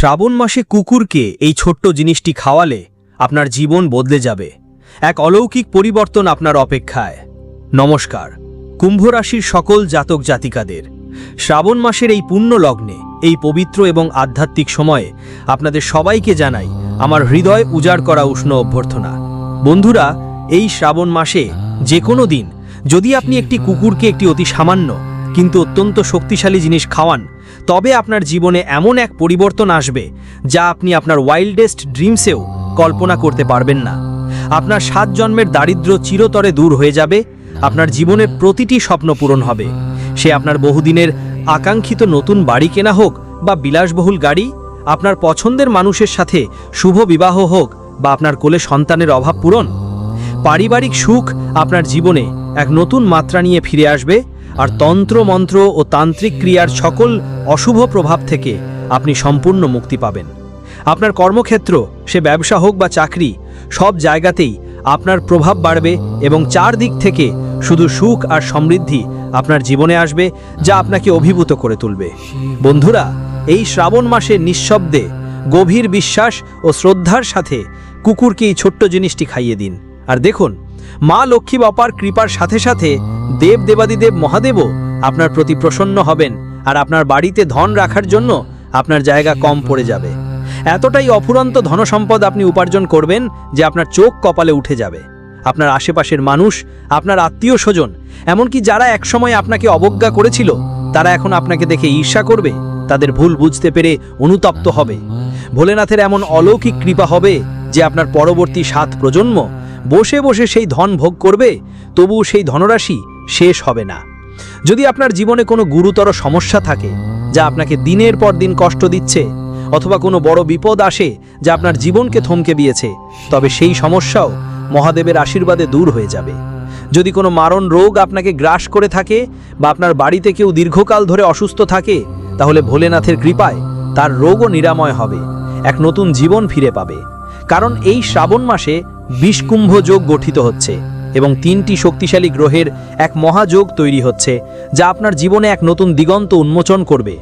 শ্রাবণ মাসে কুকুরকে এই ছোট্ট জিনিসটি খাওয়ালে আপনার জীবন বদলে যাবে। এক অলৌকিক পরিবর্তন আপনার অপেক্ষায়। নমস্কার। কুম্ভ রাশির সকল জাতক জাতিকাদের, শ্রাবণ মাসের এই পুণ্য লগ্নে, এই পবিত্র এবং আধ্যাত্মিক সময়ে আপনাদের সবাইকে জানাই আমার হৃদয় উজাড় করা উষ্ণ অভ্যর্থনা। বন্ধুরা, এই শ্রাবণ মাসে যে কোনো দিন যদি আপনি একটি কুকুরকে একটি অতি সামান্য কিন্তু অত্যন্ত শক্তিশালী জিনিস খাওয়ান তবে আপনার জীবনে এমন এক পরিবর্তন আসবে যা আপনি আপনার ওয়াইল্ডেস্ট ড্রিমসেও কল্পনা করতে পারবেন না। আপনার সাত জন্মের দারিদ্র্য চিরতরে দূর হয়ে যাবে, আপনার জীবনের প্রতিটি স্বপ্ন পূরণ হবে। সে আপনার বহুদিনের আকাঙ্ক্ষিত নতুন বাড়ি কেনা হোক বা বিলাসবহুল গাড়ি, আপনার পছন্দের মানুষের সাথে শুভ বিবাহ হোক বা আপনার কোলে সন্তানের অভাব পূরণ। পারিবারিক সুখ আপনার জীবনে এক নতুন মাত্রা নিয়ে ফিরে আসবে আর তন্ত্র, মন্ত্র ও তান্ত্রিক ক্রিয়ার সকল অশুভ প্রভাব থেকে আপনি সম্পূর্ণ মুক্তি পাবেন। আপনার কর্মক্ষেত্র, সে ব্যবসা হোক বা চাকরি, সব জায়গাতেই আপনার প্রভাব বাড়বে এবং চারদিক থেকে শুধু সুখ আর সমৃদ্ধি আপনার জীবনে আসবে, যা আপনাকে অভিভূত করে তুলবে। বন্ধুরা, এই শ্রাবণ মাসে নিঃশব্দে গভীর বিশ্বাস ও শ্রদ্ধার সাথে কুকুরকে এই ছোট্ট জিনিসটি খাইয়ে দিন। আর দেখুন, মা লক্ষ্মী বাপার কৃপার সাথে সাথে দেব দেবাদিদেব মহাদেবও আপনার প্রতি প্রসন্ন হবেন আর আপনার বাড়িতে ধন রাখার জন্য আপনার জায়গা কম পড়ে যাবে। এতটাই অফুরন্ত ধনসম্পদ আপনি উপার্জন করবেন যে আপনার চোখ কপালে উঠে যাবে। আপনার আশেপাশের মানুষ, আপনার আত্মীয় স্বজন, এমনকি যারা একসময় আপনাকে অবজ্ঞা করেছিল, তারা এখন আপনাকে দেখে ঈর্ষা করবে, তাদের ভুল বুঝতে পেরে অনুতপ্ত হবে। ভোলেনাথের এমন অলৌকিক কৃপা হবে যে আপনার পরবর্তী সাত প্রজন্ম বসে বসে সেই ধন ভোগ করবে, তবুও সেই ধনরাশি শেষ হবে না। যদি আপনার জীবনে কোনো গুরুতর সমস্যা থাকে, যা আপনাকে দিনের পর দিন কষ্ট দিচ্ছে, অথবা কোনো বড় বিপদ আসে, যা আপনার জীবনকে থমকে দিয়েছে, তবে সেই সমস্যাও মহাদেবের আশীর্বাদে দূর হয়ে যাবে। যদি কোনো মারণ রোগ আপনাকে গ্রাস করে থাকে, বা আপনার বাড়িতে কেউ দীর্ঘকাল ধরে অসুস্থ থাকে, তাহলে ভোলেনাথের কৃপায় তার রোগও নিরাময় হবে, এক নতুন জীবন ফিরে পাবে। কারণ এই শ্রাবণ মাসে বিষকুম্ভ যোগ গঠিত হচ্ছে। এবং তিনটি শক্তিশালী গ্রহের এক মহাযোগ তৈরি হচ্ছে, যা আপনার জীবনে এক নতুন দিগন্ত উন্মোচন করবে।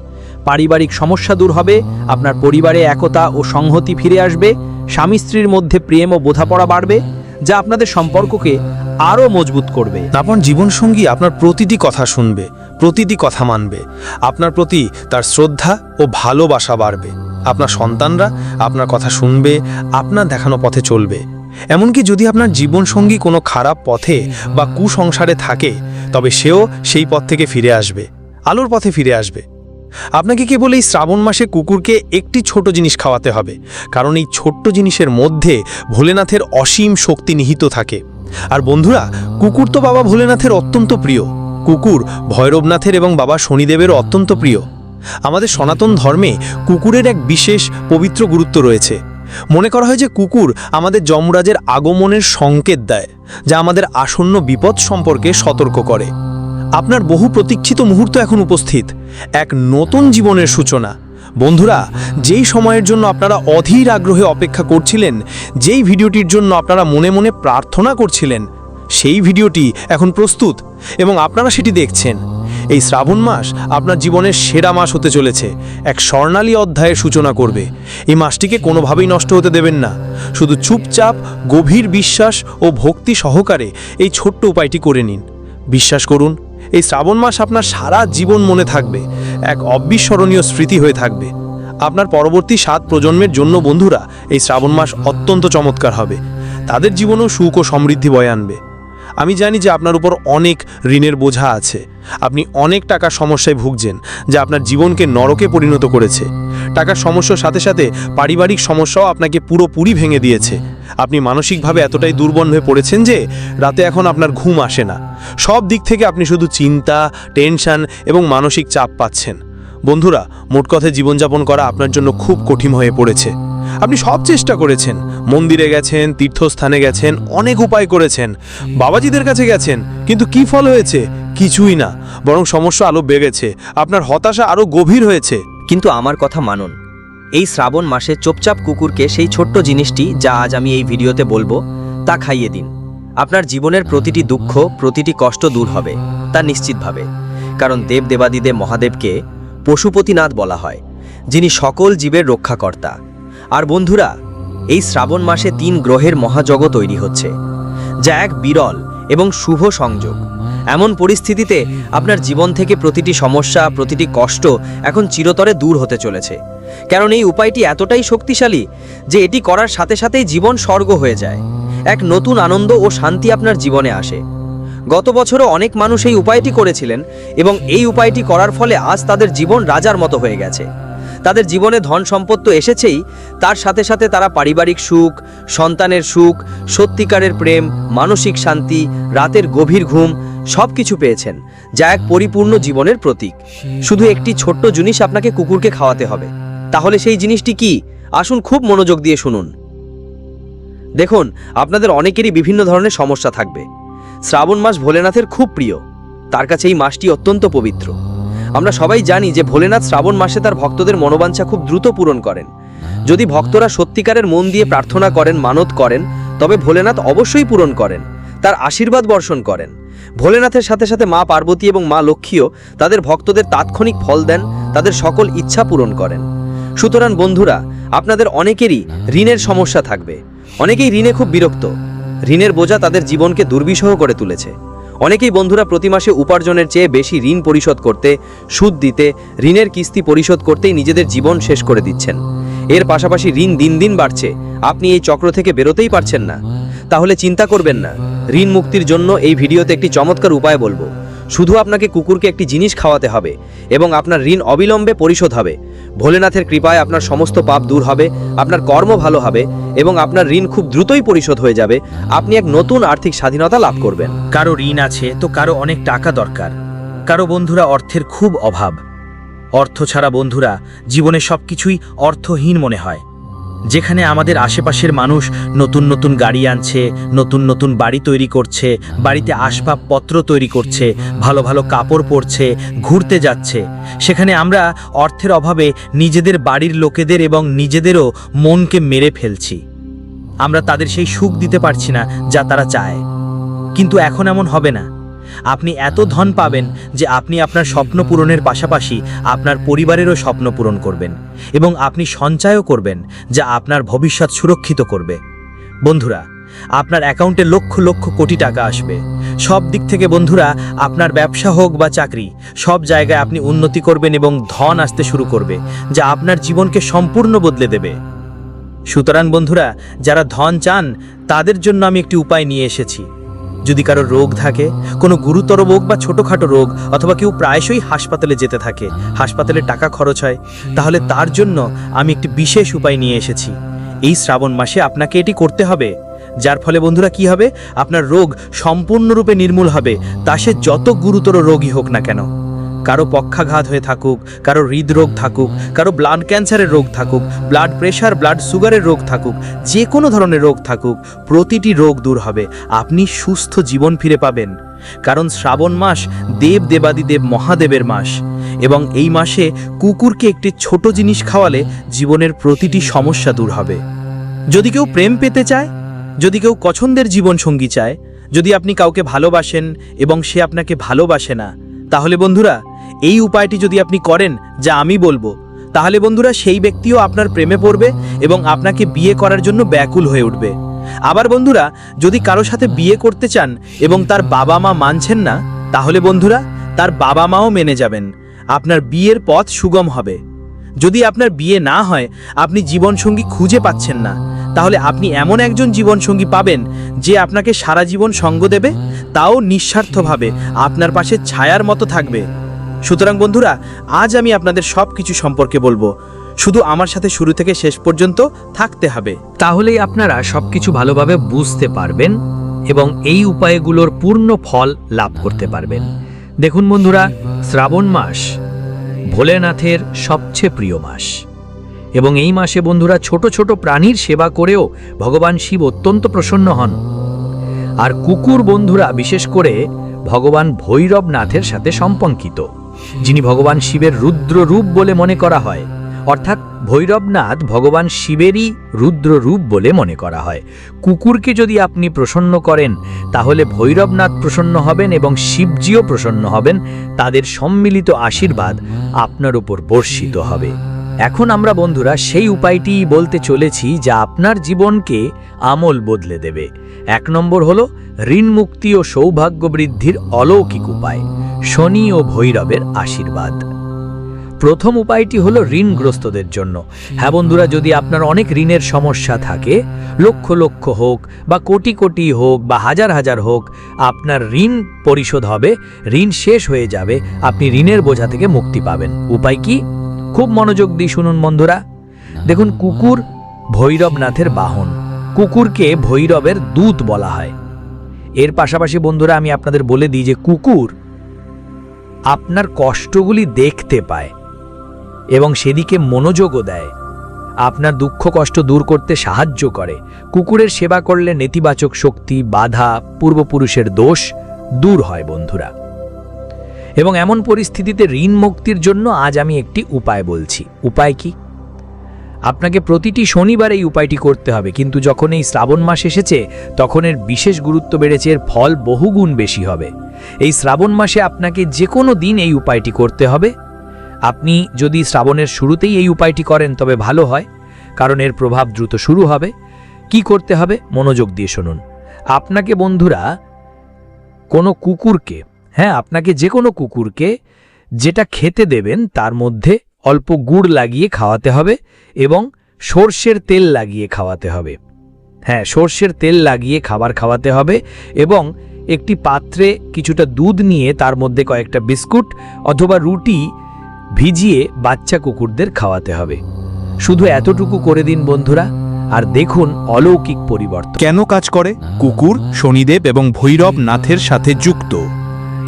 পারিবারিক সমস্যা দূর হবে, আপনার পরিবারে একতা ও সংহতি ফিরে আসবে, স্বামী স্ত্রীর মধ্যে প্রেম ও বোঝাপড়া বাড়বে, যা আপনাদের সম্পর্ককে আরও মজবুত করবে। আপনার জীবনসঙ্গী আপনার প্রতিটি কথা শুনবে, প্রতিটি কথা মানবে। আপনার প্রতি তার শ্রদ্ধা ও ভালোবাসা বাড়বে। আপনার সন্তানরা আপনার কথা শুনবে, আপনার দেখানো পথে চলবে। এমনকি যদি আপনার জীবনসঙ্গী কোনো খারাপ পথে বা কুসংসারে থাকে, তবে সেও সেই পথ থেকে ফিরে আসবে, আলোর পথে ফিরে আসবে। আপনাকে কেবল এই শ্রাবণ মাসে কুকুরকে একটি ছোট জিনিস খাওয়াতে হবে, কারণ এই ছোট্ট জিনিসের মধ্যে ভোলেনাথের অসীম শক্তি নিহিত থাকে। আর বন্ধুরা, কুকুর তো বাবা ভোলেনাথের অত্যন্ত প্রিয়। কুকুর ভৈরবনাথের এবং বাবা শনিদেবেরও অত্যন্ত প্রিয়। আমাদের সনাতন ধর্মে কুকুরের এক বিশেষ পবিত্র গুরুত্ব রয়েছে। মনে করা হয় যে কুকুর আমাদের যমরাজের আগমনের সংকেত দেয়, যা আমাদের আসন্ন বিপদ সম্পর্কে সতর্ক করে। আপনার বহু প্রতীক্ষিত মুহূর্ত এখন উপস্থিত, এক নতুন জীবনের সূচনা। বন্ধুরা, যেই সময়ের জন্য আপনারা অধীর আগ্রহে অপেক্ষা করছিলেন, যেই ভিডিওটির জন্য আপনারা মনে মনে প্রার্থনা করছিলেন, সেই ভিডিওটি এখন প্রস্তুত এবং আপনারা সেটি দেখছেন। এই শ্রাবণ মাস আপনার জীবনের সেরা মাস হতে চলেছে। এক স্বর্ণালী অধ্যায়ের সূচনা করবে। এই মাসটিকে কোনোভাবেই নষ্ট হতে দেবেন না। শুধু চুপচাপ, গভীর বিশ্বাস ও ভক্তি সহকারে এই ছোট্ট উপায়টি করে নিন। বিশ্বাস করুন, এই শ্রাবণ মাস আপনার সারা জীবন মনে থাকবে। এক অবিস্মরণীয় স্মৃতি হয়ে থাকবে। আপনার পরবর্তী সাত প্রজন্মের জন্য বন্ধুরা, এই শ্রাবণ মাস অত্যন্ত চমৎকার হবে। তাদের জীবনেও সুখ ও সমৃদ্ধি বয়ে আনবে। আমি জানি যে আপনার উপর অনেক ঋণের বোঝা আছে। আপনি অনেক টাকার সমস্যায় ভুগছেন, যা আপনার জীবনকে নরকে পরিণত করেছে। টাকার সমস্যার সাথে সাথে পারিবারিক সমস্যাও আপনাকে পুরোপুরি ভেঙে দিয়েছে। আপনি মানসিকভাবে এতটাই দুর্বল হয়ে পড়েছেন যে রাতে এখন আপনার ঘুম আসে না। সব দিক থেকে আপনি শুধু চিন্তা, টেনশন এবং মানসিক চাপ পাচ্ছেন। বন্ধুরা, মোট কথায় জীবনযাপন করা আপনার জন্য খুব কঠিন হয়ে পড়েছে। আপনি সব চেষ্টা করেছেন। মন্দিরে গেছেন, তীর্থস্থানে গেছেন, অনেক উপায় করেছেন। বাবাজিদের কাছে গেছেন, কিন্তু কি ফল হয়েছে? কিছুই না। বরং সমস্যা আরও বেড়েছে। আপনার হতাশা আরও গভীর হয়েছে। কিন্তু আমার কথা মানুন, এই শ্রাবণ মাসে চুপচাপ কুকুরকে সেই ছোট্ট জিনিসটি যা আজ আমি এই ভিডিওতে বলব, তা খাইয়ে দিন। আপনার জীবনের প্রতিটি দুঃখ, প্রতিটি কষ্ট দূর হবে, তা নিশ্চিতভাবে। কারণ দেব দেবাদিদেব মহাদেবকে পশুপতিনাথ বলা হয়, যিনি সকল জীবের রক্ষাকর্তা। আর বন্ধুরা, এই শ্রাবণ মাসে তিন গ্রহের মহাজগ তৈরি হচ্ছে, যা এক বিরল এবং শুভ সংযোগ। এমন পরিস্থিতিতে আপনার জীবন থেকে প্রতিটি সমস্যা, প্রতিটি কষ্ট এখন চিরতরে দূর হতে চলেছে। কারণ এই উপায়টি এতটাই শক্তিশালী যে এটি করার সাথে সাথেই জীবন স্বর্গ হয়ে যায়। এক নতুন আনন্দ ও শান্তি আপনার জীবনে আসে। গত বছরও অনেক মানুষ এই উপায়টি করেছিলেন এবং এই উপায়টি করার ফলে আজ তাদের জীবন রাজার মতো হয়ে গেছে। তাদের জীবনে ধন সম্পদ তো এসেছেই, তার সাথে সাথে তারা পারিবারিক সুখ, সন্তানের সুখ, সত্যিকারের প্রেম, মানসিক শান্তি, রাতের গভীর ঘুম সব কিছু পেয়েছেন, যা এক পরিপূর্ণ জীবনের প্রতীক। শুধু একটি ছোট্ট জিনিস আপনাকে কুকুরকে খাওয়াতে হবে। তাহলে সেই জিনিসটি কি? আসুন খুব মনোযোগ দিয়ে শুনুন। দেখুন, আপনাদের অনেকেরই বিভিন্ন ধরনের সমস্যা থাকবে। শ্রাবণ মাস ভোলেনাথের খুব প্রিয়। তার কাছে এই মাসটি অত্যন্ত পবিত্র। আমরা সবাই জানি যে ভোলেনাথ শ্রাবণ মাসে তার ভক্তদের মনোবাঞ্ছা খুব দ্রুত পূরণ করেন। যদি ভক্তরা সত্যিকারের মন দিয়ে প্রার্থনা করেন, মানত করেন, তবে ভোলেনাথ অবশ্যই পূরণ করেন, তার আশীর্বাদ বর্ষণ করেন। ভোলেনাথের সাথে সাথে মা পার্বতী এবং মা লক্ষ্মীও তাদের ভক্তদের তাৎক্ষণিক ফল দেন, তাদের সকল ইচ্ছা পূরণ করেন। সুতরাং বন্ধুরা, আপনাদের অনেকেরই ঋণের সমস্যা থাকবে। অনেকেই ঋণে খুব বিরক্ত। ঋণের বোঝা তাদের জীবনকে দুর্বিষহ করে তুলেছে। অনেকেই বন্ধুরা প্রতি মাসে উপার্জনের চেয়ে বেশি ঋণ পরিশোধ করতে, সুদ দিতে, ঋণের কিস্তি পরিশোধ করতেই নিজেদের জীবন শেষ করে দিচ্ছেন। এর পাশাপাশি ঋণ দিন দিন বাড়ছে। আপনি এই চক্র থেকে বেরোতেই পারছেন না। তাহলে চিন্তা করবেন না। ঋণ মুক্তির জন্য এই ভিডিওতে একটি চমৎকার উপায় বলব। শুধু আপনাকে কুকুরকে একটি জিনিস খাওয়াতে হবে এবং আপনার ঋণ অবিলম্বে পরিশোধ হবে। ভোলেনাথের কৃপায় আপনার সমস্ত পাপ দূর হবে, আপনার কর্ম ভালো হবে এবং আপনার ঋণ খুব দ্রুতই পরিশোধ হয়ে যাবে। আপনি এক নতুন আর্থিক স্বাধীনতা লাভ করবেন। কারও ঋণ আছে তো কারও অনেক টাকা দরকার। কারও বন্ধুরা অর্থের খুব অভাব। অর্থ ছাড়া বন্ধুরা জীবনে সবকিছুই অর্থহীন মনে হয়। যেখানে আমাদের আশেপাশের মানুষ নতুন নতুন গাড়ি আনছে, নতুন নতুন বাড়ি তৈরি করছে, বাড়িতে আসবাবপত্র তৈরি করছে, ভালো ভালো কাপড় পরছে, ঘুরতে যাচ্ছে। সেখানে আমরা অর্থের অভাবে নিজেদের বাড়ির লোকেদের এবং নিজেদেরও মনকে মেরে ফেলছি। আমরা তাদের সেই সুখ দিতে পারছি না যা তারা চায়। কিন্তু এখন এমন হবে না। আপনি এত ধন পাবেন যে আপনি আপনার স্বপ্ন পূরণের পাশাপাশি আপনার পরিবারেরও স্বপ্ন পূরণ করবেন এবং আপনি সঞ্চয়ও করবেন যা আপনার ভবিষ্যৎ সুরক্ষিত করবে। বন্ধুরা, আপনার অ্যাকাউন্টে লক্ষ লক্ষ কোটি টাকা আসবে। সব দিক থেকে বন্ধুরা, আপনার ব্যবসা হোক বা চাকরি, সব জায়গায় আপনি উন্নতি করবেন এবং ধন আসতে শুরু করবে, যা আপনার জীবনকে সম্পূর্ণ বদলে দেবে। সুতরাং বন্ধুরা, যারা ধন চান, তাদের জন্য আমি একটি উপায় নিয়ে এসেছি। যদি কারও রোগ থাকে, কোনো গুরুতর রোগ বা ছোটোখাটো রোগ অথবা কেউ প্রায়শই হাসপাতালে যেতে থাকে, হাসপাতালে টাকা খরচ হয়, তাহলে তার জন্য আমি একটি বিশেষ উপায় নিয়ে এসেছি। এই শ্রাবণ মাসে আপনাকে এটি করতে হবে। যার ফলে বন্ধুরা কি হবে? আপনার রোগ সম্পূর্ণরূপে নির্মূল হবে, তা সে যত গুরুতর রোগই হোক না কেন। কারও পক্ষাঘাত হয়ে থাকুক, কারও হৃদরোগ থাকুক, কারও ব্লাড ক্যান্সারের রোগ থাকুক ব্লাড প্রেশার ব্লাড সুগারের রোগ থাকুক, যে কোনো ধরনের রোগ থাকুক, প্রতিটি রোগ দূর হবে। আপনি সুস্থ জীবন ফিরে পাবেন। কারণ শ্রাবণ মাস দেব দেবাদিদেব মহাদেবের মাস। এবং এই মাসে কুকুরকে একটি ছোট জিনিস খাওয়ালে জীবনের প্রতিটি সমস্যা দূর হবে। যদি কেউ প্রেম পেতে চায়, যদি কেউ পছন্দের জীবনসঙ্গী চায়, যদি আপনি কাউকে ভালোবাসেন এবং সে আপনাকে ভালোবাসে না, তাহলে বন্ধুরা এই উপায়টি যদি আপনি করেন, যা আমি বলব, তাহলে বন্ধুরা সেই ব্যক্তিও আপনার প্রেমে পড়বে এবং আপনাকে বিয়ে করার জন্য ব্যাকুল হয়ে উঠবে। আবার বন্ধুরা, যদি কারও সাথে বিয়ে করতে চান এবং তার বাবা মা মানছেন না, তাহলে বন্ধুরা, তার বাবা মাও মেনে যাবেন। আপনার বিয়ের পথ সুগম হবে। যদি আপনার বিয়ে না হয়, আপনি জীবনসঙ্গী খুঁজে পাচ্ছেন না, তাহলে আপনি এমন একজন জীবনসঙ্গী পাবেন, যে আপনাকে সারা জীবন সঙ্গ দেবে, তাও নিঃস্বার্থভাবে, আপনার পাশে ছায়ার মতো থাকবে। সুতরাং বন্ধুরা, আজ আমি আপনাদের সব কিছু সম্পর্কে বলব। শুধু আমার সাথে শুরু থেকে শেষ পর্যন্ত থাকতে হবে। তাহলেই আপনারা সবকিছু ভালোভাবে বুঝতে পারবেন এবং এই উপায়গুলোর পূর্ণ ফল লাভ করতে পারবেন। দেখুন বন্ধুরা, শ্রাবণ মাস ভোলেনাথের সবচেয়ে প্রিয় মাস। এবং এই মাসে বন্ধুরা ছোট ছোট প্রাণীর সেবা করেও ভগবান শিব অত্যন্ত প্রসন্ন হন। আর কুকুর বন্ধুরা বিশেষ করে ভগবান ভৈরবনাথের সাথে সম্পর্কিত। যিনি ভগবান শিবের রুদ্র রূপ বলে মনে করা হয়। অর্থাৎ ভৈরবনাথ ভগবান শিবেরই রুদ্র রূপ বলে মনে করা হয়। কুকুরকে যদি আপনি প্রসন্ন করেন, তাহলে ভৈরবনাথ প্রসন্ন হবেন এবং শিবজিও প্রসন্ন হবেন। তাদের সম্মিলিত আশীর্বাদ আপনার উপর বর্ষিত হবে। এখন আমরা বন্ধুরা সেই উপায়টি বলতে চলেছি যা আপনার জীবনকে আমল বদলে দেবে। এক নম্বর হলো ঋণ মুক্তি ও সৌভাগ্য বৃদ্ধির অলৌকিক উপায়। শনি ও ভৈরবের আশীর্বাদ। প্রথম উপায়টি হলো ঋণগ্রস্তদের জন্য। হ্যাঁ বন্ধুরা, যদি আপনার অনেক ঋণের সমস্যা থাকে, লক্ষ লক্ষ হোক বা কোটি কোটি হোক বা হাজার হাজার হোক, আপনার ঋণ পরিশোধ হবে, ঋণ শেষ হয়ে যাবে, আপনি ঋণের বোঝা থেকে মুক্তি পাবেন। উপায় কি? খুব মনোযোগ দিই শুনুন বন্ধুরা। দেখুন, কুকুর ভৈরবনাথের বাহন। কুকুরকে ভৈরবের দূত বলা হয়। এর পাশাপাশি বন্ধুরা, আমি আপনাদের বলে দিই যে কুকুর আপনার কষ্টগুলি দেখতে পায় এবং সেদিকে মনোযোগও দেয়। আপনার দুঃখ কষ্ট দূর করতে সাহায্য করে। কুকুরের সেবা করলে নেতিবাচক শক্তি, বাধা, পূর্বপুরুষের দোষ দূর হয় বন্ধুরা। এবং এমন পরিস্থিতিতে ঋণ মুক্তির জন্য আজ আমি একটি উপায় বলছি। উপায় কি? আপনাকে প্রতিটি শনিবার এই উপায়টি করতে হবে। কিন্তু যখন এই শ্রাবণ মাস এসেছে, তখন এর বিশেষ গুরুত্ব বেড়েছে, এর ফল বহুগুণ বেশি হবে। এই শ্রাবণ মাসে আপনাকে যে কোনো দিন এই উপায়টি করতে হবে। আপনি যদি শ্রাবণের শুরুতেই এই উপায়টি করেন, তবে ভালো হয়, কারণ এর প্রভাব দ্রুত শুরু হবে। কি করতে হবে? মনোযোগ দিয়ে শুনুন। আপনাকে বন্ধুরা, কোনো কুকুরকে হ্যাঁ আপনাকে যে কোনো কুকুরকে যেটা খেতে দেবেন, তার মধ্যে অল্প গুড় লাগিয়ে খাওয়াতে হবে এবং সর্ষের তেল লাগিয়ে খাওয়াতে হবে। হ্যাঁ সর্ষের তেল লাগিয়ে খাবার খাওয়াতে হবে এবং একটি পাত্রে কিছুটা দুধ নিয়ে তার মধ্যে কয়েকটা বিস্কুট অথবা রুটি ভিজিয়ে বাচ্চা কুকুরদের খাওয়াতে হবে। শুধু এতটুকু করে দিন বন্ধুরা, আর দেখুন অলৌকিক পরিবর্তন। কেন কাজ করে? কুকুর, শনিদেব এবং ভৈরব নাথের সাথে যুক্ত।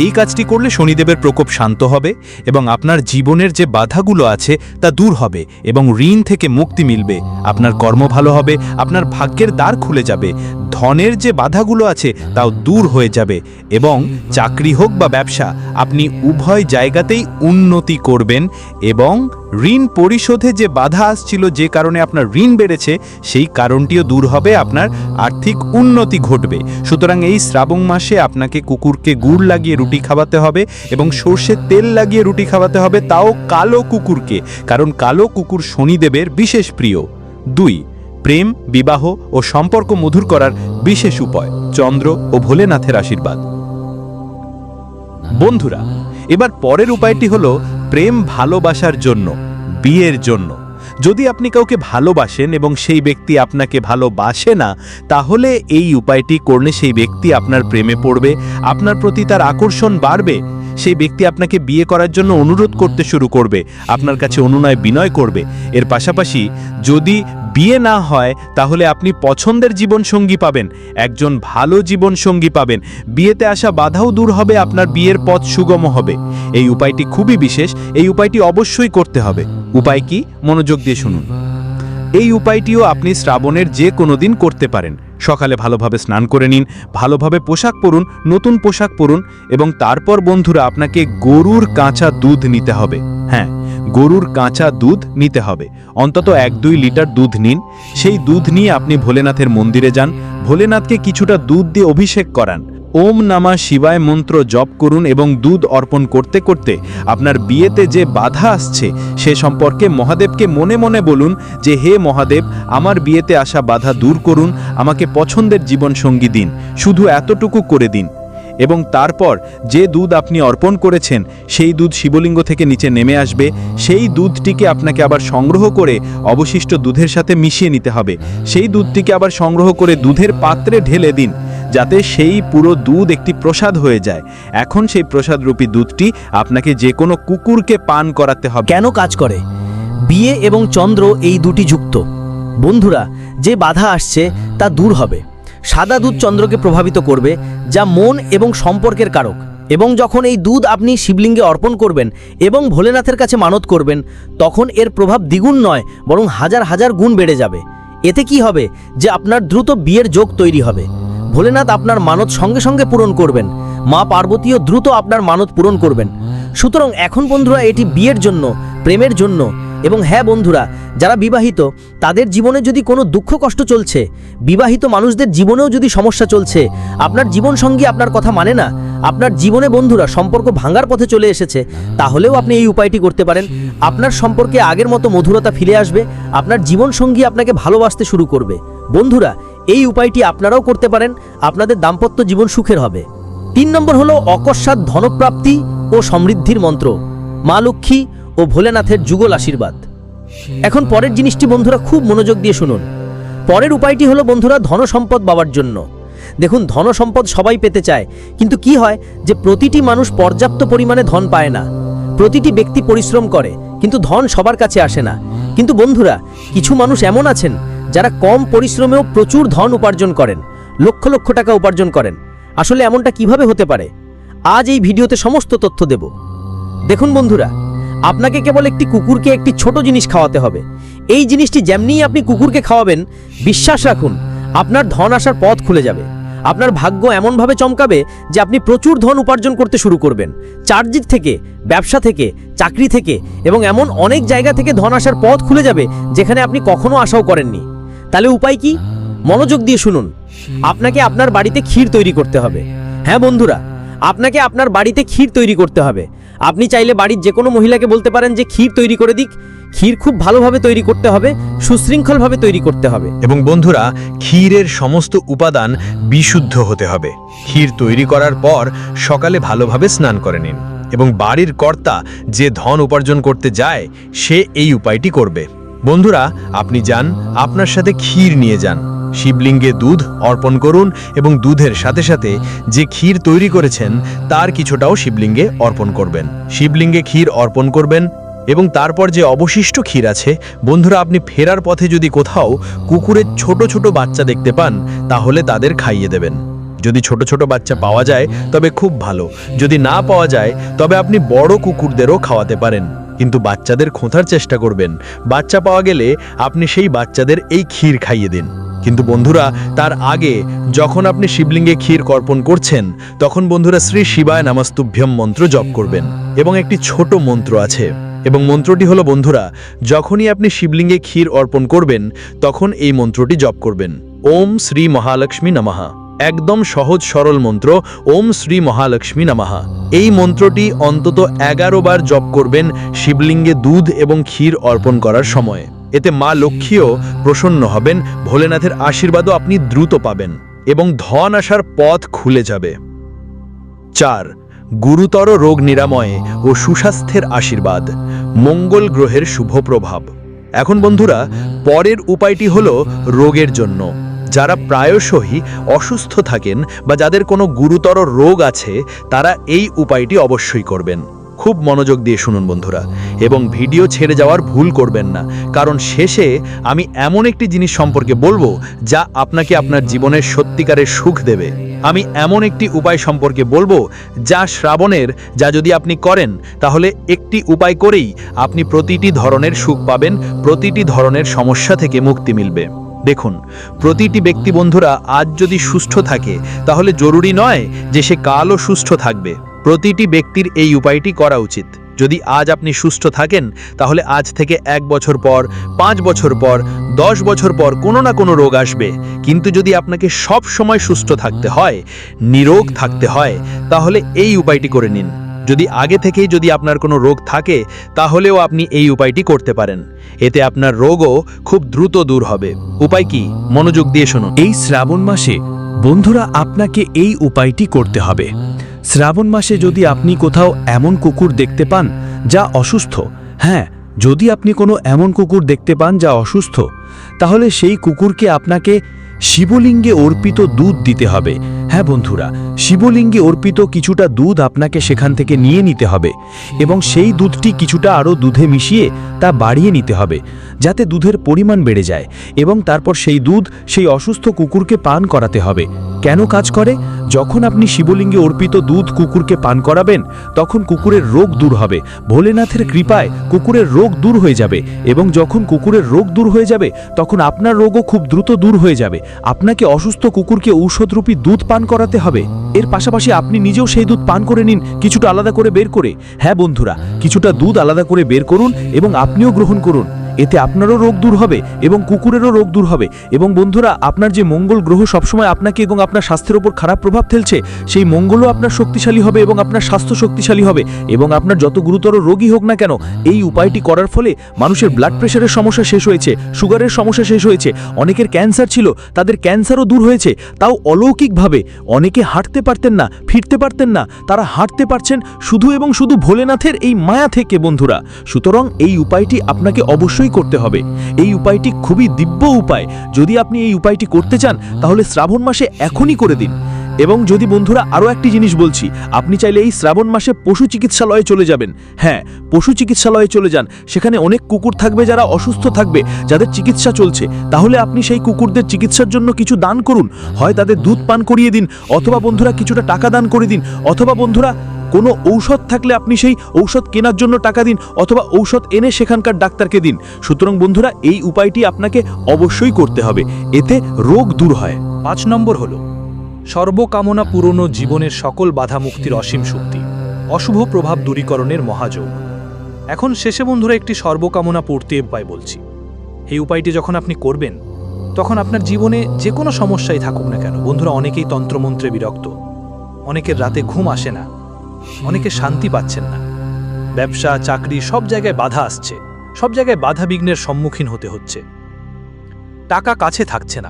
এই কাজটি করলে শনিদেবের প্রকোপ শান্ত হবে এবং আপনার জীবনের যে বাধাগুলো আছে তা দূর হবে এবং ঋণ থেকে মুক্তি মিলবে। আপনার কর্ম ভালো হবে, আপনার ভাগ্যের দ্বার খুলে যাবে, ধনের যে বাধাগুলো আছে তাও দূর হয়ে যাবে এবং চাকরি হোক বা ব্যবসা, আপনি উভয় জায়গাতেই উন্নতি করবেন এবং ঋণ পরিশোধে যে বাধা আসছিল যে কারণে আপনার ঋণ বেড়েছে, সেই কারণটিও দূর হবে, আপনার আর্থিক উন্নতি ঘটবে। সুতরাং এই শ্রাবণ মাসে আপনাকে কুকুরকে গুড় লাগিয়ে রুটি খাওয়াতে হবে এবং সর্ষের তেল লাগিয়ে রুটি খাওয়াতে হবে, তাও কালো কুকুরকে, কারণ কালো কুকুর শনিদেবের বিশেষ প্রিয়। দুই, প্রেম, বিবাহ ও সম্পর্ক মধুর করার বিশেষ উপায়, চন্দ্র ও ভোলেনাথের আশীর্বাদ। বন্ধুরা, এবার পরের উপায়টি হলো প্রেম ভালোবাসার জন্য, বিয়ের জন্য। যদি আপনি কাউকে ভালোবাসেন এবং সেই ব্যক্তি আপনাকে ভালোবাসে না, তাহলে এই উপায়টি করলে সেই ব্যক্তি আপনার প্রেমে পড়বে, আপনার প্রতি তার আকর্ষণ বাড়বে, সেই ব্যক্তি আপনাকে বিয়ে করার জন্য অনুরোধ করতে শুরু করবে, আপনার কাছে অনুনয় বিনয় করবে। এর পাশাপাশি যদি বিয়ে না হয়, তাহলে আপনি পছন্দের জীবনসঙ্গী পাবেন, একজন ভালো জীবনসঙ্গী পাবেন। বিয়েতে আসা বাধাও দূর হবে, আপনার বিয়ের পথ সুগম হবে। এই উপায়টি খুবই বিশেষ, এই উপায়টি অবশ্যই করতে হবে। উপায় কি? মনোযোগ দিয়ে শুনুন। এই উপায়টিও আপনি শ্রাবণের যে কোনো দিন করতে পারেন। সকালে ভালোভাবে স্নান করে নিন, ভালোভাবে পোশাক পরুন, নতুন পোশাক পরুন এবং তারপর বন্ধুরা আপনাকে গরুর কাঁচা দুধ নিতে হবে। হ্যাঁ গরুর কাঁচা দুধ নিতে হবে। অন্তত এক দুই লিটার দুধ নিন। সেই দুধ নিয়ে আপনি ভোলেনাথের মন্দিরে যান। ভোলেনাথকে কিছুটা দুধ দিয়ে অভিষেক করান। ওম নামা শিবায় মন্ত্র জপ করুন এবং দুধ অর্পণ করতে করতে আপনার বিয়েতে যে বাধা আসছে, সে সম্পর্কে মহাদেবকে মনে মনে বলুন যে, হে মহাদেব, আমার বিয়েতে আসা বাধা দূর করুন। আমাকে পছন্দের জীবনসঙ্গী দিন। শুধু এতটুকু করে দিন। এবং তারপর যে দুধ আপনি অর্পণ করেছেন, সেই দুধ শিবলিঙ্গ থেকে নিচে নেমে আসবে। সেই দুধটিকে আপনাকে আবার সংগ্রহ করে অবশিষ্ট দুধের সাথে মিশিয়ে নিতে হবে। সেই দুধটিকে আবার সংগ্রহ করে দুধের পাত্রে ঢেলে দিন, যাতে সেই পুরো দুধ একটি প্রসাদ হয়ে যায়। এখন সেই প্রসাদরূপী দুধটি আপনাকে যে কোনো কুকুরকে পান করাতে হবে। কেন কাজ করে? বিয়ে এবং চন্দ্র এই দুটি যুক্ত। বন্ধুরা, যে বাধা আসছে তা দূর হবে। সাদা দুধ চন্দ্রকে প্রভাবিত করবে, যা মন এবং সম্পর্কের কারক। এবং যখন এই দুধ আপনি শিবলিঙ্গে অর্পণ করবেন এবং ভোলেনাথের কাছে মানত করবেন, তখন এর প্রভাব দ্বিগুণ নয়, বরং হাজার হাজার গুণ বেড়ে যাবে। এতে কি হবে? যে আপনার দ্রুত বিয়ের যোগ তৈরি হবে। ভোলেনাথ আপনার মানত সঙ্গে সঙ্গে পূরণ করবেন। মা পার্বতীও দ্রুত আপনার মানত পূরণ করবেন। সুতরাং এখন বন্ধুরা, এটি বিয়ের জন্য, প্রেমের জন্য এবং হ্যাঁ বন্ধুরা, যারা বিবাহিত, তাদের জীবনে যদি কোনো দুঃখ কষ্ট চলছে, বিবাহিত মানুষদের জীবনেও যদি সমস্যা চলছে, আপনার জীবনসঙ্গী আপনার কথা মানে না। আপনার জীবনে বন্ধুরা, সম্পর্ক ভাঙার পথে চলে এসেছে, তাহলেও আপনি এই উপায়টি করতে পারেন। আপনার সম্পর্কে আগের মতো মধুরতা ফিরে আসবে, আপনার জীবনসঙ্গী আপনাকে ভালোবাসতে শুরু করবে। বন্ধুরা, এই উপায়টি আপনারাও করতে পারেন, আপনাদের দাম্পত্য জীবন সুখের হবে। তিন নম্বর হলো অকস্মাৎ ধনপ্রাপ্তি ও সমৃদ্ধির মন্ত্র। মা লক্ষ্মী ও ভোলেনাথের যুগল আশীর্বাদ। এখন পরের জিনিসটি বন্ধুরা খুব মনোযোগ দিয়ে শুনুন। পরের উপায়টি হলো বন্ধুরা ধনসম্পদ পাওয়ার জন্য। দেখুন, ধনসম্পদ সবাই পেতে চায়, কিন্তু কি হয় যে প্রতিটি মানুষ পর্যাপ্ত পরিমাণে ধন পায় না। প্রতিটি ব্যক্তি পরিশ্রম করে, কিন্তু ধন সবার কাছে আসে না। কিন্তু বন্ধুরা, কিছু মানুষ এমন আছেন যারা কম পরিশ্রমেও প্রচুর ধন উপার্জন করেন, লক্ষ লক্ষ টাকা উপার্জন করেন। আসলে এমনটা কীভাবে হতে পারে? আজ এই ভিডিওতে সমস্ত তথ্য দেব। দেখুন বন্ধুরা আপনাকে কেবল একটি কুকুরকে একটি ছোট জিনিস খাওয়াতে হবে। এই জিনিসটি যেমনিই আপনি কুকুরকে খাওয়াবেন, বিশ্বাস রাখুন, আপনার ধন আসার পথ খুলে যাবে। আপনার ভাগ্য এমনভাবে চমকাবে যে আপনি প্রচুর ধন উপার্জন করতে শুরু করবেন। চার্জির থেকে, ব্যবসা থেকে, চাকরি থেকে এবং এমন অনেক জায়গা থেকে ধন আসার পথ খুলে যাবে যেখানে আপনি কখনো আশাও করেননি। তাহলে উপায় কি? মনোযোগ দিয়ে শুনুন। আপনাকে আপনার বাড়িতে ক্ষীর তৈরি করতে হবে। হ্যাঁ বন্ধুরা, আপনাকে আপনার বাড়িতে ক্ষীর তৈরি করতে হবে। আপনি চাইলে বাড়ির যে কোনো মহিলাকে বলতে পারেন যে ক্ষীর তৈরি করে দিক। ক্ষীর খুব ভালোভাবে তৈরি করতে হবে, সুশৃঙ্খলভাবে তৈরি করতে হবে। এবং বন্ধুরা, ক্ষীরের সমস্ত উপাদান বিশুদ্ধ হতে হবে। ক্ষীর তৈরি করার পর সকালে ভালোভাবে স্নান করে নিন এবং বাড়ির কর্তা যে ধন উপার্জন করতে যায়, সে এই উপায়টি করবে। বন্ধুরা, আপনি যান, আপনার সাথে ক্ষীর নিয়ে যান। শিবলিঙ্গে দুধ অর্পণ করুন এবং দুধের সাথে সাথে যে ক্ষীর তৈরি করেছেন, তার কিছুটাও শিবলিঙ্গে অর্পণ করবেন। শিবলিঙ্গে ক্ষীর অর্পণ করবেন এবং তারপর যে অবশিষ্ট ক্ষীর আছে, বন্ধুরা, আপনি ফেরার পথে যদি কোথাও কুকুরের ছোট ছোট বাচ্চা দেখতে পান, তাহলে তাদের খাইয়ে দেবেন। যদি ছোট ছোট বাচ্চা পাওয়া যায়, তবে খুব ভালো। যদি না পাওয়া যায়, তবে আপনি বড় কুকুরদেরও খাওয়াতে পারেন। কিন্তু বাচ্চাদের খোঁথার চেষ্টা করবেন। বাচ্চা পাওয়া গেলে আপনি সেই বাচ্চাদের এই ক্ষীর খাইয়ে দিন। কিন্তু বন্ধুরা, তার আগে যখন আপনি শিবলিঙ্গে ক্ষীর কর্পণ করছেন, তখন বন্ধুরা শ্রী শিবায় নামাস্তুভ্যম মন্ত্র জপ করবেন। এবং একটি ছোট মন্ত্র আছে। এবং মন্ত্রটি হলো, বন্ধুরা, যখনই আপনি শিবলিঙ্গে ক্ষীর অর্পণ করবেন, তখন এই মন্ত্রটি জপ করবেন। ওম শ্রী মহালক্ষ্মী নমঃ। একদম সহজ সরল মন্ত্র, ওম শ্রী মহালক্ষ্মী নমঃ। এই মন্ত্রটি অন্তত এগারো বার জপ করবেন শিবলিঙ্গে দুধ এবং ক্ষীর অর্পণ করার সময়। এতে মা লক্ষ্মীও প্রসন্ন হবেন, ভোলেনাথের আশীর্বাদও আপনি দ্রুত পাবেন এবং ধন আসার পথ খুলে যাবে। চার, গুরুতর রোগ নিরাময়ে ও সুস্বাস্থ্যের আশীর্বাদ, মঙ্গল গ্রহের শুভ প্রভাব। এখন বন্ধুরা, পরের উপায়টি হল রোগের জন্য। যারা প্রায়শই অসুস্থ থাকেন বা যাদের কোনো গুরুতর রোগ আছে, তারা এই উপায়টি অবশ্যই করবেন। খুব মনোযোগ দিয়ে শুনুন বন্ধুরা, এবং ভিডিও ছেড়ে যাওয়ার ভুল করবেন না, কারণ শেষে আমি এমন একটি জিনিস সম্পর্কে বলব যা আপনাকে আপনার জীবনের সত্যিকারের সুখ দেবে। আমি এমন একটি উপায় সম্পর্কে বলব যা শ্রাবণের, যা যদি আপনি করেন, তাহলে একটি উপায় করেই আপনি প্রতিটি ধরনের সুখ পাবেন, প্রতিটি ধরনের সমস্যা থেকে মুক্তি মিলবে। দেখুন, প্রতিটি ব্যক্তি বন্ধুরা আজ যদি সুস্থ থাকে, তাহলে জরুরি নয় যে সে কালও সুস্থ থাকবে। প্রতিটি ব্যক্তির এই উপায়টি করা উচিত। যদি আজ আপনি সুস্থ থাকেন, তাহলে আজ থেকে এক বছর পর, পাঁচ বছর পর, দশ বছর পর কোনো না কোনো রোগ আসবে। কিন্তু যদি আপনাকে সব সময় সুস্থ থাকতে হয়, নিরোগ থাকতে হয়, তাহলে এই উপায়টি করে নিন। যদি আগে থেকেই যদি আপনার কোনো রোগ থাকে, তাহলেও আপনি এই উপায়টি করতে পারেন। এতে আপনার রোগও খুব দ্রুত দূর হবে। উপায় কি? মনোযোগ দিয়ে শোনো এই শ্রাবণ মাসে বন্ধুরা আপনাকে এই উপায়টি করতে হবে। শ্রাবণ মাসে যদি আপনি কোথাও এমন কুকুর দেখতে পান যা অসুস্থ হ্যাঁ যদি আপনি কোনো এমন কুকুর দেখতে পান যা অসুস্থ, তাহলে সেই কুকুরকে আপনাকে শিবলিঙ্গে অর্পিত দুধ দিতে হবে। হ্যাঁ বন্ধুরা, শিবলিঙ্গে অর্পিত কিছুটা দুধ আপনাকে সেখান থেকে নিয়ে নিতে হবে এবং সেই দুধটি কিছুটা আরও দুধে মিশিয়ে তা বাড়িয়ে নিতে হবে যাতে দুধের পরিমাণ বেড়ে যায় এবং তারপর সেই দুধ সেই অসুস্থ কুকুরকে পান করাতে হবে। কেন কাজ করে? যখন আপনি শিবলিঙ্গে অর্পিত দুধ কুকুরকে পান করাবেন, তখন কুকুরের রোগ দূর হবে। ভোলেনাথের কৃপায় কুকুরের রোগ দূর হয়ে যাবে এবং যখন কুকুরের রোগ দূর হয়ে যাবে, তখন আপনার রোগও খুব দ্রুত দূর হয়ে যাবে। আপনাকে অসুস্থ কুকুরকে ঔষধরূপী দুধ পান করাতে হবে। এর পাশাপাশি আপনি নিজেও সেই দুধ পান করে নিন, কিছুটা আলাদা করে বের করে। হ্যাঁ বন্ধুরা, কিছুটা দুধ আলাদা করে বের করুন এবং আপনিও গ্রহণ করুন। এতে আপনারও রোগ দূর হবে এবং কুকুরেরও রোগ দূর হবে। এবং বন্ধুরা, আপনার যে মঙ্গল গ্রহ সবসময় আপনাকে এবং আপনার স্বাস্থ্যের উপর খারাপ প্রভাব ফেলছে, সেই মঙ্গলও আপনার শক্তিশালী হবে এবং আপনার স্বাস্থ্য শক্তিশালী হবে এবং আপনার যত গুরুতর রোগী হোক না কেন, এই উপায়টি করার ফলে মানুষের ব্লাড প্রেশারের সমস্যা শেষ হয়েছে সুগারের সমস্যা শেষ হয়েছে। অনেকের ক্যান্সার ছিল, তাদের ক্যান্সারও দূর হয়েছে। তাও অলৌকিকভাবে অনেকে হাঁটতে পারতেন না, ফিরতে পারতেন না। তারা হাঁটতে পারছেন শুধু এবং শুধু ভোলেনাথের এই মায়া থেকে, বন্ধুরা। সুতরাং এই উপায়টি আপনাকে অবশ্যই করতে হবে। এই উপায়টি খুবই দিব্য উপায়। যদি আপনি এই উপায়টি করতে চান, তাহলে শ্রাবণ মাসে এখনই করে দিন। এবং যদি বন্ধুরা আরও একটি জিনিস বলছি, আপনি চাইলে এই শ্রাবণ মাসে পশু চিকিৎসালয়ে চলে যাবেন। হ্যাঁ পশু চিকিৎসালয়ে চলে যান। সেখানে অনেক কুকুর থাকবে যারা অসুস্থ থাকবে, যাদের চিকিৎসা চলছে। তাহলে আপনি সেই কুকুরদের চিকিৎসার জন্য কিছু দান করুন। হয় তাদের দুধ পান করিয়ে দিন, অথবা বন্ধুরা কিছুটা টাকা দান করে দিন, অথবা বন্ধুরা কোনো ঔষধ থাকলে আপনি সেই ঔষধ কেনার জন্য টাকা দিন অথবা ঔষধ এনে সেখানকার ডাক্তারকে দিন। সুতরাং বন্ধুরা, এই উপায়টি আপনাকে অবশ্যই করতে হবে। এতে রোগ দূর হয়। পাঁচ নম্বর হল, সর্বকামনা পুরনো জীবনের সকল বাধা মুক্তির অসীম শক্তি। অশুভ প্রভাব দূরীকরণের মহাযোগ। এখন শেষে বন্ধুরা একটি সর্বকামনা পূর্তি উপায় বলছি। এই উপায়টি যখন আপনি করবেন, তখন আপনার জীবনে যে কোনো সমস্যাই থাকুক না কেন। বন্ধুরা, অনেকেই তন্ত্রমন্ত্রে বিরক্ত। অনেকের রাতে ঘুম আসে না। অনেকে শান্তি পাচ্ছেন না। ব্যবসা, চাকরি সব জায়গায় বাধা আসছে। সব জায়গায় বাধা বিঘ্নের সম্মুখীন হতে হচ্ছে। টাকা কাছে থাকছে না।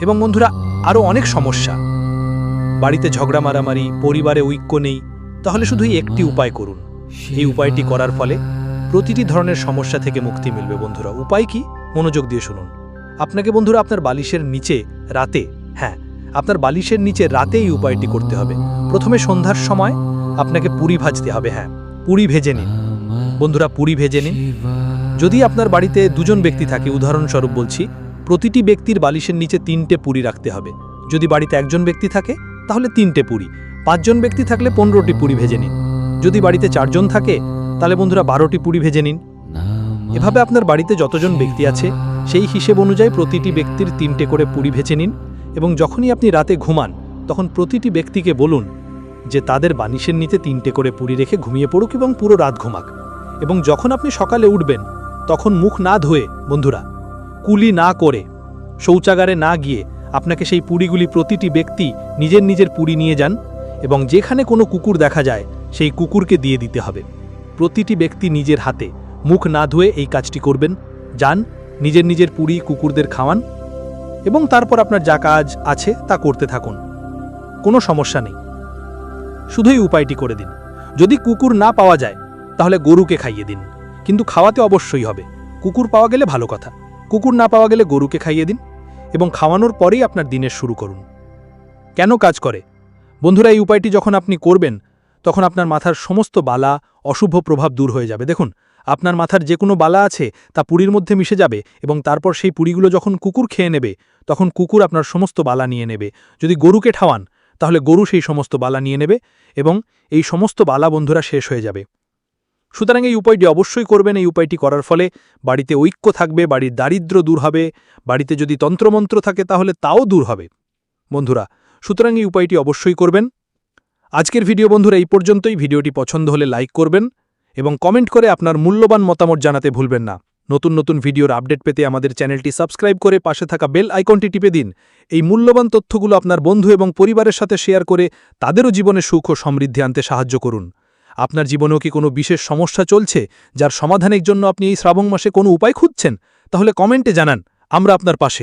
এবং বন্ধুরা আরও অনেক সমস্যা। বাড়িতে ঝগড়া মারামারি, পরিবারে ঐক্য নেই, তাহলে শুধু একটি উপায় করুন। এই উপায়টি করার ফলে প্রতিটি ধরনের সমস্যা থেকে মুক্তি মিলবে বন্ধুরা। উপায় কি? মনোযোগ দিয়ে শুনুন। আপনাকে বন্ধুরা, আপনার বালিশের নিচে রাতে হ্যাঁ আপনার বালিশের নিচে রাতে এই উপায়টি করতে হবে। প্রথমে সন্ধ্যার সময় আপনাকে পুরি ভাজতে হবে হ্যাঁ। পুরি ভেজে নিন। বন্ধুরা, পুরি ভেজে নিন। যদি আপনার বাড়িতে দুজন ব্যক্তি থাকে, উদাহরণস্বরূপ বলছি, প্রতিটি ব্যক্তির বালিশের নিচে তিনটে পুরি রাখতে হবে। যদি বাড়িতে একজন ব্যক্তি থাকে, তাহলে তিনটে পুরি। পাঁচজন ব্যক্তি থাকলে পনেরোটি পুরি ভেজে নিন। যদি বাড়িতে চারজন থাকে, তাহলে বন্ধুরা বারোটি পুরি ভেজে নিন। এভাবে আপনার বাড়িতে যতজন ব্যক্তি আছে, সেই হিসেব অনুযায়ী প্রতিটি ব্যক্তির তিনটে করে পুরি ভেজে নিন এবং যখনই আপনি রাতে ঘুমান, তখন প্রতিটি ব্যক্তিকে বলুন যে তাদের বানিশের নিচে তিনটে করে পুরি রেখে ঘুমিয়ে পড়ুক এবং পুরো রাত ঘুমাক। এবং যখন আপনি সকালে উঠবেন, তখন মুখ না ধুয়ে, বন্ধুরা, কুলি না করে, শৌচাগারে না গিয়ে আপনাকে সেই পুরিগুলি প্রতিটি ব্যক্তি নিজের নিজের পুরি নিয়ে যান এবং যেখানে কোনো কুকুর দেখা যায়, সেই কুকুরকে দিয়ে দিতে হবে। প্রতিটি ব্যক্তি নিজের হাতে মুখ না ধুয়ে এই কাজটি করবেন। যান, নিজের নিজের পুরি কুকুরদের খাওয়ান এবং তারপর আপনার যা কাজ আছে তা করতে থাকুন। কোনো সমস্যা নেই। শুধুই উপায়টি করে দিন। যদি কুকুর না পাওয়া যায়, তাহলে গরুকে খাইয়ে দিন। কিন্তু খাওয়াতে অবশ্যই হবে। কুকুর পাওয়া গেলে ভালো কথা। কুকুর না পাওয়া গেলে গরুকে খাইয়ে দিন এবং খাওয়ানোর পরেই আপনার দিনের শুরু করুন। কেন কাজ করে? বন্ধুরা, এই উপায়টি যখন আপনি করবেন, তখন আপনার মাথার সমস্ত বালা অশুভ প্রভাব দূর হয়ে যাবে। দেখুন, আপনার মাথার যে কোনো বালা আছে, তা পুরীর মধ্যে মিশে যাবে এবং তারপর সেই পুরীগুলো যখন কুকুর খেয়ে নেবে, তখন কুকুর আপনার সমস্ত বালা নিয়ে নেবে। যদি গরুকে ঠাওয়ান তাহলে গরু সেই সমস্ত বালা নিয়ে নেবে এবং এই সমস্ত বালা বন্ধুরা শেষ হয়ে যাবে। সুতরাং এই উপায়টি অবশ্যই করবেন। এই উপায়টি করার ফলে বাড়িতে ঐক্য থাকবে, বাড়ির দারিদ্র্য দূর হবে, বাড়িতে যদি তন্ত্রমন্ত্র থাকে তাহলে তাও দূর হবে। বন্ধুরা, সুতরাং এই উপায়টি অবশ্যই করবেন। আজকের ভিডিও বন্ধুরা এই পর্যন্তই। ভিডিওটি পছন্দ হলে লাইক করবেন এবং কমেন্ট করে আপনার মূল্যবান মতামত জানাতে ভুলবেন না। নতুন নতুন ভিডিওর আপডেট পেতে আমাদের চ্যানেলটি সাবস্ক্রাইব করে পাশে থাকা বেল আইকনটি টিপে দিন। এই মূল্যবান তথ্যগুলো আপনার বন্ধু এবং পরিবারের সাথে শেয়ার করে তাদেরও জীবনে সুখ ও সমৃদ্ধি আনতে সাহায্য করুন। আপনার জীবনেও কি কোনো বিশেষ সমস্যা চলছে, যার সমাধানের জন্য আপনি এই শ্রাবণ মাসে কোনো উপায় খুঁজছেন? তাহলে কমেন্টে জানান, আমরা আপনার পাশে।